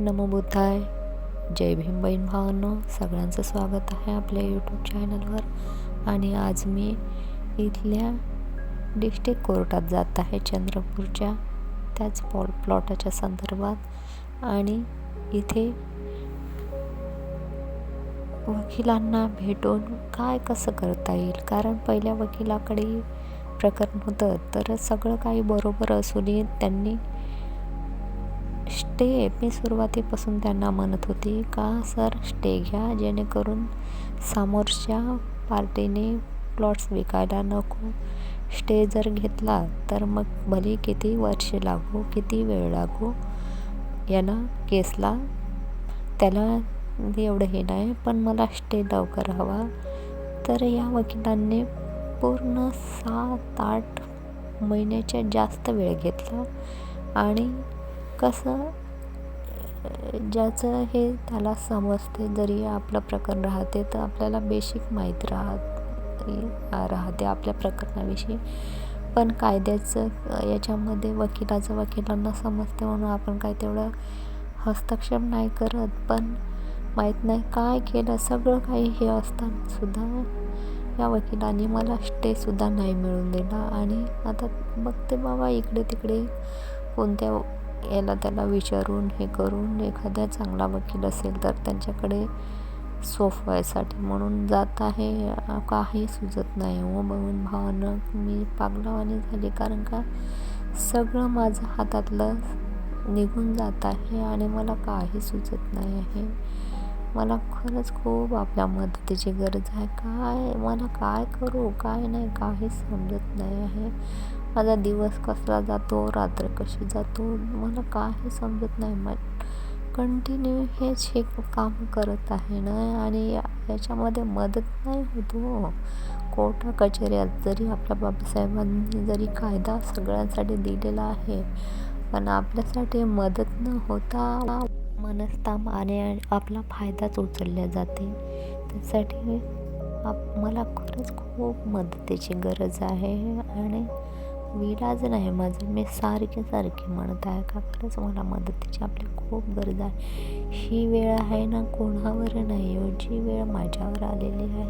नमो बुद्धाय. जय भीम बहीण भावांनो सगळ्यांचं स्वागत आहे आपल्या यूट्यूब चॅनलवर आणि आज मी इथल्या डिस्ट्रिक्ट कोर्टात जात आहे चंद्रपूरच्या त्याच पॉल प्लॉटाच्या संदर्भात. आणि इथे वकिलांना भेटून काय कसं करता येईल? कारण पहिल्या वकिलाकडे प्रकरण होतं तर सगळं काही बरोबर असूनही त्यांनी स्टे मी सुरुवातीपासून त्यांना म्हणत होती का सर स्टे घ्या जेणेकरून समोरच्या पार्टीने प्लॉट्स विकायला नको. स्टे जर घेतला तर मग भले किती वर्ष लागू किती वेळ लागू याला केसला त्याला एवढं हे नाही पण मला स्टे लवकर हवा. तर या वकिलांनी पूर्ण सात आठ महिन्याच्या जास्त वेळ घेतला आणि कसं ज्याचं हे त्याला समजते जरी आपलं प्रकरण राहते तर आपल्याला बेसिक माहीत राहत राहते आपल्या प्रकरणाविषयी. पण कायद्याचं याच्यामध्ये वकिलाचं वकिलांना समजते म्हणून आपण काय तेवढं हस्तक्षेप नाही करत. पण माहीत नाही काय केलं सगळं काही हे असतानासुद्धा या वकिलांनी मला स्टेसुद्धा नाही मिळून दिला. आणि आता बघते बाबा इकडे तिकडे कोणत्या याला त्याला विचारून हे करून एखाद्या चांगला वकील असेल तर त्यांच्याकडे सोफवायसाठी म्हणून जात आहे काही सुचत नाही. हो बघून भावानं मी पागलावानी झाली कारण का? सगळं माझं हातातलं निघून जात आहे आणि मला काही सुचत नाही आहे. मला खरंच खूप आपल्या मदतीची गरज आहे. काय मला काय करू? काय नाही काही समजत नाही आहे. माझा दिवस कसला जातो रात्र कशी जातो मला काही समजत नाही. मग कंटिन्यू हेच हे काम करत आहे ना? आणि याच्यामध्ये मदत नाही होतो हो. कोर्टा कचेऱ्यात जरी आपल्या बाबासाहेबांनी जरी कायदा सगळ्यांसाठी दिलेला आहे पण आपल्यासाठी मदत न होता मनस्ताप आणि आपला फायदाच उचलल्या जाते. त्यासाठी आप मला खरंच खूप मदतीची गरज आहे आणि विलाज नाही माझं मी सारखे सारखे म्हणत आहे. का खरंच मला मदतीची आपली खूप गरज आहे. ही वेळ आहे ना कोणावर नाही हो जी वेळ माझ्यावर आलेली आहे.